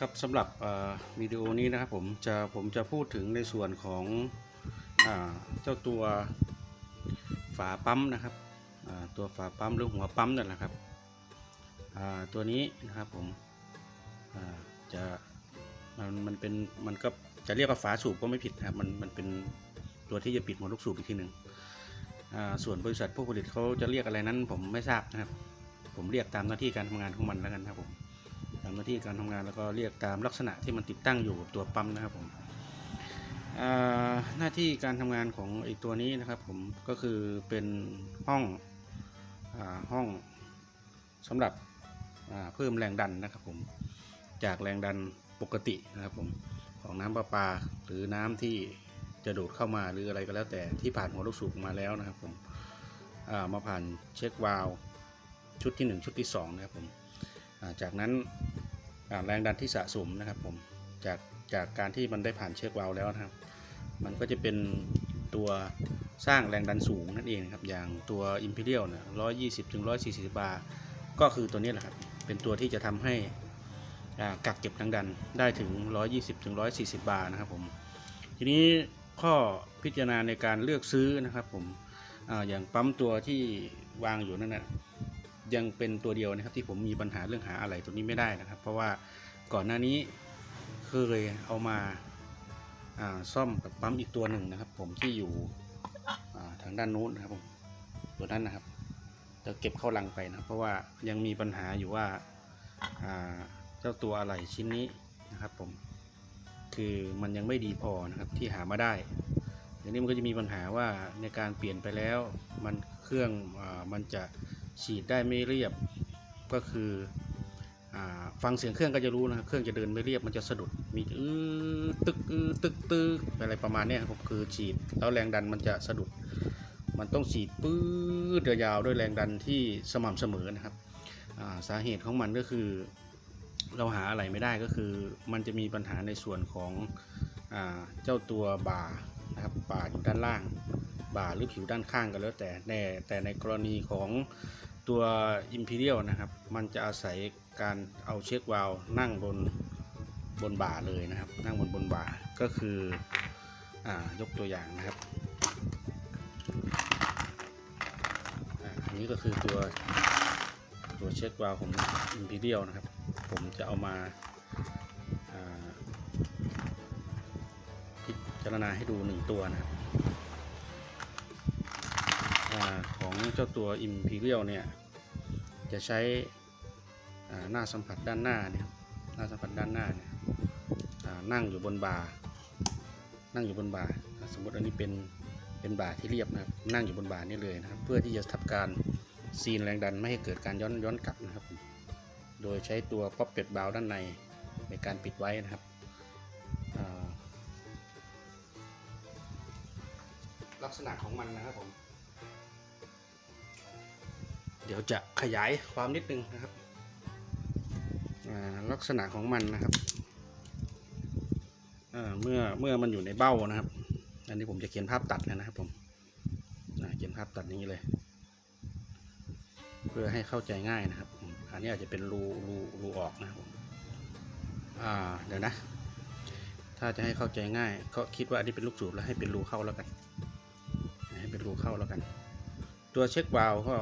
ครับสำหรับวิดีโอนี้นะครับผมจะผมจะพูดถึงในส่วนของอเจ้าตัวฝาปั๊มนะครับตัวฝาปั๊มหรือหัวปั๊มนั่นแหละครับตัวนี้นะครับผมจะมันมันเป็นมันก็จะเรียกว่าฝาสูบก็ไม่ผิดนะครับมันมันเป็นตัวที่จะปิดหัวลูกสูบอีกทีหนึ่งส่วนบริษัทผู้ผลิตเขาจะเรียกอะไรนั้นผมไม่ทราบนะครับ ผมเรียกตามหน้าที่การทำงานของมันแล้วกันครับผมามหน้าที่การทำงานแล้วก็เรียกตามลักษณะที่มันติดตั้งอยู่กับตัวปั๊มนะครับผมหน้าที่การทำงานของไอตัวนี้นะครับผมก็คือเป็นห้องอห้องสำหรับเพิ่มแรงดันนะครับผมจากแรงดันปกตินะครับผมของน้ำประปาหรือน้ำที่จะดูดเข้ามาหรืออะไรก็แล้วแต่ที่ผ่านหัวลูกสูบมาแล้วนะครับผมามาผ่านเช็ควาล์วชุดที่ 1 ชุดที่2นะครับผม จากนั้นแรงดันที่สะสมนะครับผมจากจากการที่มันได้ผ่านเช็ควาล์วแล้วนะครับ มันก็จะเป็นตัวสร้างแรงดันสูงนั่นเองครับอย่างตัว Imperial เนี่ย120ถึง140 บาร์ก็คือตัวนี้แหละครับ เป็นตัวที่จะทำให้กักเก็บแรงดันได้ถึง 120ถึง140 บาร์นะครับผมทีนี้ข้อพิจารณาในการเลือกซื้อนะครับผมออย่างปั๊มตัวที่วางอยู่นั่นนะ ยังเป็นตัวเดียวนะครับที่ผมมีปัญหาเรื่องหาอะไรตัวนี้ไม่ได้นะครับ เพราะว่าก่อนหน้านี้เคยเอามาซ่อมกับปั๊มอีกตัวหนึ่งนะครับ ผมที่อยู่ทางด้านนู้นนะครับผมตัวนั้นนะครับจะเก็บเข้าลังไปนะเพราะว่ายังมีปัญหาอยู่ว่าเจ้าตัวอะไรชิ้นนี้นะครับ ผมคือมันยังไม่ดีพอนะครับที่หามาได้อย่างนี้มันก็จะมีปัญหาว่าในการเปลี่ยนไปแล้ว มันเครื่องอมันจะ ฉีดได้ไม่เรียบก็คืออฟังเสียงเครื่องก็จะรู้นะครับ เครื่องจะเดินไม่เรียบมันจะสะดุดมีอื้อตึกอื้อตึกตึกอะไรประมาณนี้ครับคือฉีดแล้วแรงดันมันจะสะดุด มันต้องฉีดปื้ดยาวด้วยแรงดันที่สม่ำเสมอนะครับาสาเหตุของมันก็คือ เราหาอะไรไม่ได้ก็คือ มันจะมีปัญหาในส่วนของอเจ้าตัวบ่า นะครับบ่าอยู่ด้านล่าง บ่าหรือผิวด้านข้างก็แล้วแต่แน่แต่ในกรณีของตัว Imperial นะครับ มันจะอาศัยการเอาเช็ควาล์นั่งบนบนบ่าเลยนะครับ นั่งบนบนบ่าก็คืออายกตัวอย่างนะครับอันนี้ก็คือตัวตัวเช็ควาล์ของ Imperial นะครับ ผมจะเอามา จารณาให้ดูหนึ่งตัวนะครับอของเจ้าตัว Imperial เนี่ย จะใช้หน้าสัมผัสด้านหน้าเนี่ยหน้าสัมผัสด้านหน้าเนี่ยนั่งอยู่บนบ่านั่งอยู่บนบ่าอ่าสมมติอันนี้เป็นเป็นบ่าที่เรียบนะครับนั่งอยู่บนบ่านี่เลยนะครับ เพื่อที่จะทำการซีนแรงดันไม่ให้เกิดการย้อนย้อนกลับนะครับ โดยใช้ตัวป๊อปเป็ดบาวด้านในในการปิดไว้นะครับ ลักษณะของมันนะครับผม เดี๋ยวจะขยายความนิดนึงนะครับลักษณะของมันนะครับเมื่อเมื่อมันอยู่ในเบ้านะครับ อันนี้ผมจะเขียนภาพตัดนะครับผมเขียนภาพตัดอย่างนี้เลย เพื่อให้เข้าใจง่ายนะครับ อันนี้อาจจะเป็นรูรูรูออกนะครับผมเดี๋ยวนะ ถ้าจะให้เข้าใจง่าย ก็คิดว่าอันนี้เป็นลูกสูบแล้วให้เป็นรูเข้าแล้วกัน ให้เป็นรูเข้าแล้วกัน ตัวเช็ควาล์วก็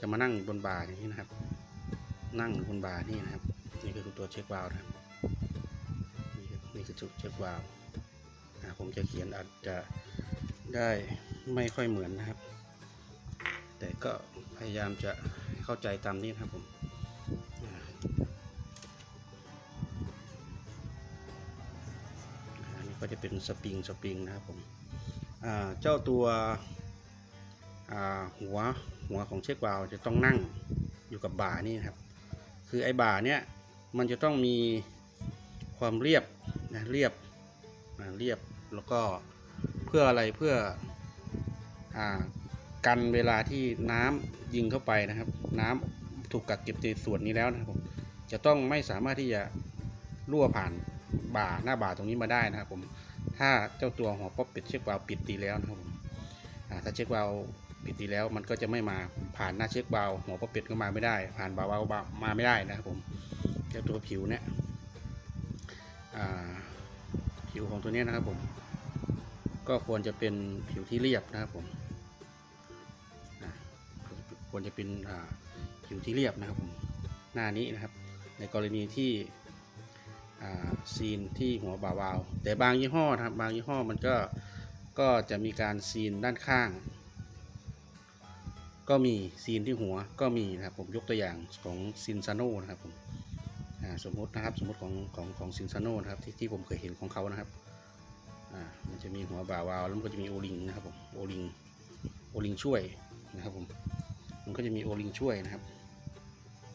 จะมานั่งบนบ่าอย่างนี้นะครับ นั่งบนบ่านี่นะครับ นี่คือตัวเช็ควาล์วนะครับนี่คือจุดเช็ควาล์วผมจะเขียนอาจจะได้ไม่ค่อยเหมือนนะครับ แต่ก็พยายามจะเข้าใจตามนี้นะครับผมอันนี้ก็จะเป็นสปริงสปริงนะครับผม เจ้าตัวหัวหัวของเช็ควาล์วจะต้องนั่งอยู่กับบ่านี่ครับ คือไอ้บ่าเนี่ยมันจะต้องมีความเรียบนะเรียบเรียบแล้วก็เพื่ออะไรเพื่ออกันเวลาที่น้ำยิงเข้าไปนะครับ น้ำถูกกักเก็บในส่วนนี้แล้วนะครับผมจะต้องไม่สามารถที่จะรั่วผ่านบ่าหน้าบ่าตรงนี้มาได้นะครับผม ถ้าเจ้าตัวหัวป๊อปปิดเช็ควาล์วปิดดีแล้วนะครับผมถ้าเช็ควาล์วปิดดีแล้วมันก็จะไม่มาผ่านหน้าเช็ควาล์วหัวป๊อปปิดก็มาไม่ได้ ผ่านบาวามาไม่ได้นะครับผมแก้าตัวผิวเนี่ยผิวของตัวนี้นะครับผม ก็ควรจะเป็นผิวที่เรียบนะครับผมควรจะเป็นผิวที่เรียบนะครับผมหน้านี้นะครับ ในกรณีที่ ซีนที่หัวบ่าวาว แต่บางยี่ห้อนะครับบางยี่ห้อมันก็ก็จะมีการซีนด้านข้าง ก็มีซีนที่หัวก็มีนะครับผมยกตัวอย่างของซินซาโนนะครับผมสมมตินะครับสมมติของของของซินซาโนนะครับที่ที่ผมเคยเห็นของเขานะครับมันจะมีหัวบ่าวาวแล้วมันก็จะมีโอลิงนะครับผมโอลิงโอลิงช่วยนะครับผมมันก็จะมีโอลิงช่วยนะครับ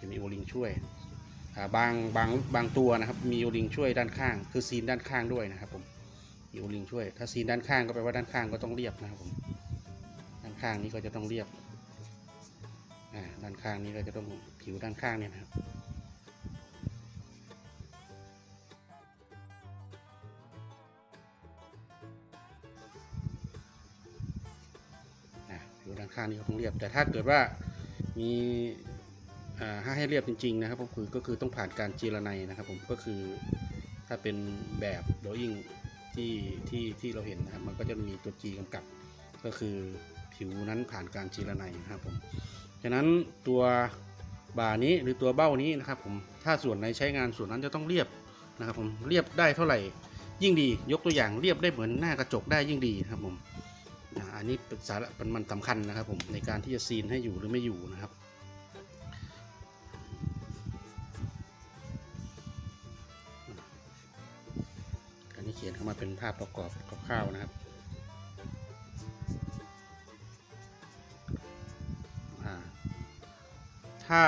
จะมีโอลิงช่วย บางบางบางตัวนะครับ มีโอลิงช่วยด้านข้าง คือซีนด้านข้างด้วยนะครับผมมีโอลิงช่วย ถ้าซีนด้านข้างก็แปลว่าด้านข้างก็ต้องเรียบนะครับผมด้านข้างนี้ก็จะต้องเรียบด้านข้างนี้ก็จะต้องผิวด้านข้างเนี่ยนะครับผิวด้านข้างนี้ก็ต้องเรียบ แต่ถ้าเกิดว่ามี ถ้าให้เรียบจริง ๆ นะครับก็คือก็คือต้องผ่านการเจรไนนะครับ ผมก็คือถ้าเป็นแบบโดยิ่งที่ที่ที่เราเห็นนะครับ มันก็จะมีตัว G กำกับ ก็คือผิวนั้นผ่านการเจรไนนะครับผมฉะนั้นตัวบ่านี้หรือตัวเบ้านี้นะครับ ผมถ้าส่วนไหนใช้งานส่วนนั้นจะต้องเรียบนะครับ ผมเรียบได้เท่าไหร่ยิ่งดี ยกตัวอย่างเรียบได้เหมือนหน้ากระจกได้ยิ่งดีครับผมอ่าอันนี้เป็นสาระมันสำคัญนะครับ ผมในการที่จะซีนให้อยู่หรือไม่อยู่นะครับ เขียนเข้ามาเป็นภาพประกอบคร่าวๆนะครับถ้า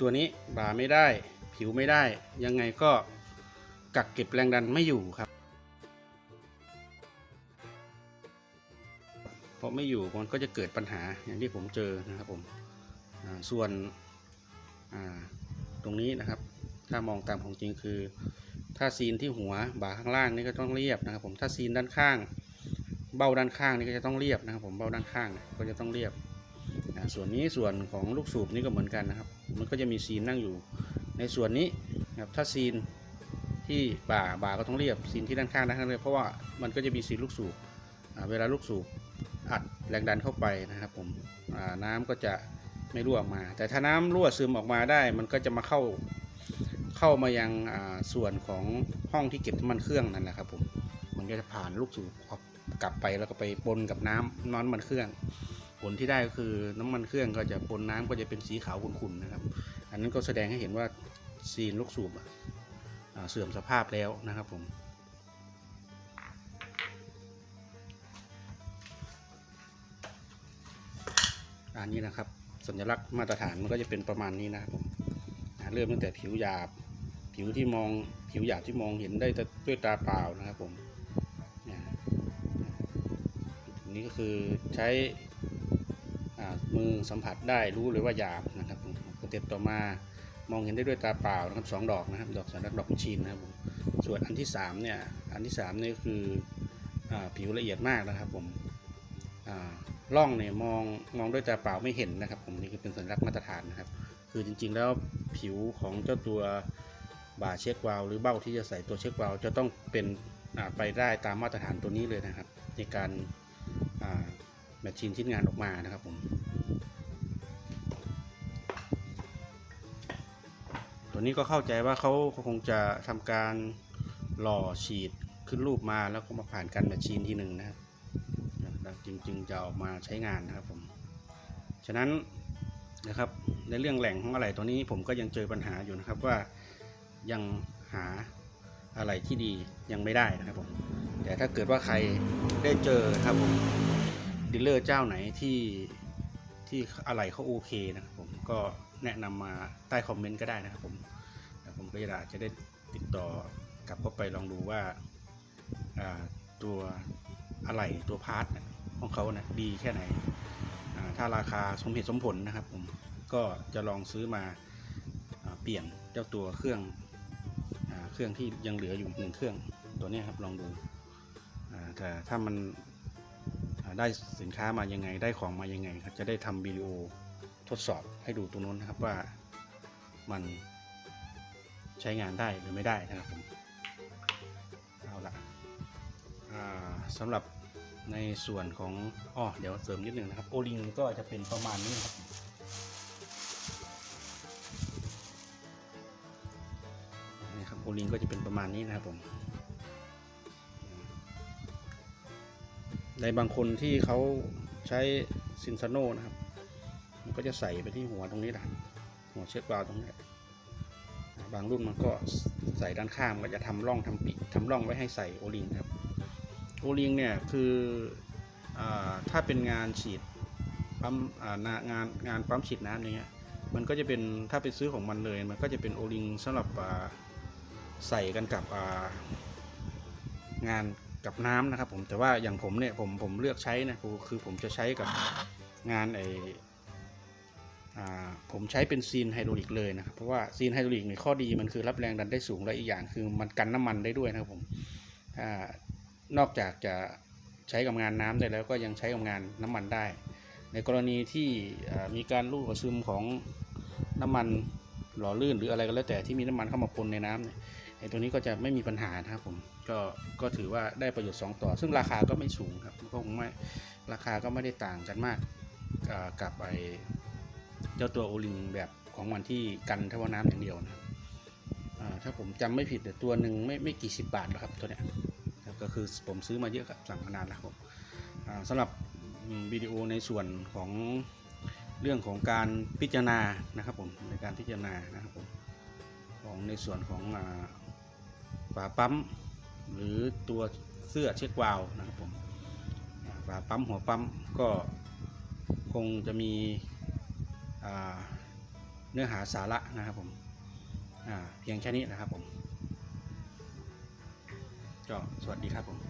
ตัวนี้บ่าไม่ได้ผิวไม่ได้ ยังไงก็กักเก็บแรงดันไม่อยู่ครับเพราะไม่อยู่มันก็จะเกิดปัญหาอย่างที่ผมเจอนะครับผมส่วนตรงนี้นะครับ ถ้ามองตามของจริงคือ ถ้าซีนที่หัวบ่าข้างล่างนี่ก็ต้องเรียบนะครับ ผมถ้าซีนด้านข้าง เบ้าด้านข้างนี่ก็จะต้องเรียบนะครับ ผมเบ้าด้านข้างก็จะต้องเรียบส่วนนี้ส่วนของลูกสูบนี่ก็เหมือนกันนะครับ มันก็จะมีซีนนั่งอยู่ ในส่วนนี้นะครับถ้าซีนที่บ่าบ่าก็ต้องเรียบซีนที่ด้านข้างด้านข้างเรียบเพราะว่ามันก็จะมีซีนลูกสูบเวลาลูกสูบอัดแรงดันเข้าไปนะครับ ผมน้ำก็จะไม่รั่วออกมา แต่ถ้าน้ำรั่วซึมออกมาได้ มันก็จะมาเข้า เข้ามายังอ่าส่วนของห้องที่เก็บน้ำมันเครื่องนั่นแหละครับผมมันก็จะผ่านลูกสูบกลับไปแล้วก็ไปปนกับน้ำน้ำมันเครื่อง ผลที่ได้ก็คือน้ำมันเครื่องก็จะปนน้ำก็จะเป็นสีขาวขุ่นๆนะครับ อันนั้นก็แสดงให้เห็นว่าซีนลูกสูบเสื่อมสภาพแล้วนะครับผมอันนี้นะครับสัญลักษณ์มาตรฐานมันก็จะเป็นประมาณนี้นะครับผมเริ่มตั้งแต่ผิวหยาบ ผิวที่มองผิวหยาบที่มองเห็นได้ด้วยตาเปล่านะครับผมนี่ก็คือใช้มือสัมผัสได้รู้เลยว่าหยาบนะครับผมสเต็ปต่อมามองเห็นได้ด้วยตาเปล่านะครับสองดอกนะครับ ดอกสัญลักษณ์ดอกพุชีนนะครับผมส่วนอันที่สามเนี่ยอันที่สามเนี่ยคืออผิวละเอียดมากนะครับผมอ่าร่องเนี่ยมองมองด้วยตาเปล่าไม่เห็นนะครับ ผมนี่คือเป็นสัญลักษณ์มาตรฐานนะครับ คือจริงๆแล้วผิวของเจ้าตัว บ่าเช็ควาลหรือเบ้าที่จะใส่ตัวเช็ควาลจะต้องเป็นไปได้ตามมาตรฐานตัวนี้เลยนะครับ ในการแมชชีนชิ้นงานออกมานะครับผมตัวนี้ก็เข้าใจว่าเขาคงจะทำการหล่อฉีดขึ้นรูปมาแล้วก็มาผ่านการแมชชีนทีหนึ่งนะครับแล้วจริงๆจะออกมาใช้งานนะครับผมฉะนั้นนะครับในเรื่องแหล่งของอะไรตัวนี้ผมก็ยังเจอปัญหาอยู่นะครับว่า ยังหาอะไรที่ดียังไม่ได้นะครับผมแต่ถ้าเกิดว่าใครได้เจอครับผมดีลเลอร์เจ้าไหนที่ที่อะไรเขาโอเคนะครับผมก็แนะนำมาใต้คอมเมนต์ก็ได้นะครับผมแล้วผมก็จะจะได้ติดต่อกลับเข้าไปลองดูว่าตัวอะไรตัวพาร์ทของเขานี่ยดีแค่ไหน ถ้าราคาสมเหตุสมผลนะครับผมก็จะลองซื้อมาเปลี่ยนเจ้าตัวเครื่อง เครื่องที่ยังเหลืออยู่อีกหนึ่งเครื่องตัวนี้ครับลองดูแต่ถ้ามันได้สินค้ามายังไงได้ของมายังไงครับจะได้ทำวิดีโอทดสอบให้ดูตรงนู้นนะครับว่ามันใช้งานได้หรือไม่ได้นะครับผมเอาละสำหรับในส่วนของอ้อเดี๋ยวเสริมนิดนึงนะครับโอลิงก็จะเป็นประมาณนี้ครับ โอลิงก็จะเป็นประมาณนี้นะครับผมในบางคนที่เขาใช้ซินซาโนนะครับ มันก็จะใส่ไปที่หัวตรงนี้แหละหัวเชือกวาวตรงนี้บางรุ่นมันก็ใส่ด้านข้างมันจะทำร่องทำปีกทำร่องไว้ให้ใส่โอลิงครับ โอลิงเนี่ยคืออถ้าเป็นงานฉีดปั๊มงานงานปั๊มฉีดน้ำอย่างเงี้ยมันก็จะเป็นถ้าไปซื้อของมันเลย มันก็จะเป็นโอลิงสำหรับ ใส่กันกับงานกับน้ำนะครับผมแต่ว่าอย่างผมเนี่ยผมผมเลือกใช้นะคือผมจะใช้กับงานไออผมใช้เป็นซีนไฮดรอลิกเลยนะครับเพราะว่าซีนไฮดรอลิกเนี่ยข้อดีมันคือรับแรงดันได้สูงและอีกอย่างคือมันกันน้ำมันได้ด้วยนะครับผมถ้านอกจากจะใช้กับงานน้ำได้แล้วก็ยังใช้กับงานน้ำมันได้ ในกรณีที่มีการรูดซึมของน้ำมันหล่อลื่นหรืออะไรก็แล้วแต่ที่มีน้ำมันเข้ามาปนในน้ำเนี่ย อ้ตัวนี้ก็จะไม่มีปัญหานะครับผมก็ก็ถือว่าได้ประโยชน์ 2 ต่อ ซึ่งราคาก็ไม่สูงครับก็คงไม่ราคาก็ไม่ได้ต่างกันมากกับไอเจ้าตัวโอลิงแบบของมันที่กันเฉพาะน้ำอย่างเดียวนะครับถ้าผมจำไม่ผิดแต่ตัวหนึ่งไม่ไม่กี่สิบบาทหรอกครับตัวเนี้ยก็คือผมซื้อมาเยอะครับสั่งมานานแล้วครับผมสำหรับวิดีโอในส่วนของเรื่องของการพิจารณานะครับผมในการพิจารณานะครับผมของในส่วนของ ฝาปั๊ม หรือตัวเสื้อเช็ควาล์วนะครับผมฝาปั๊มหัวปั๊มก็คงจะมีเนื้อหาสาระนะครับผมเพียงแค่นี้นะครับผมก็สวัสดีครับผม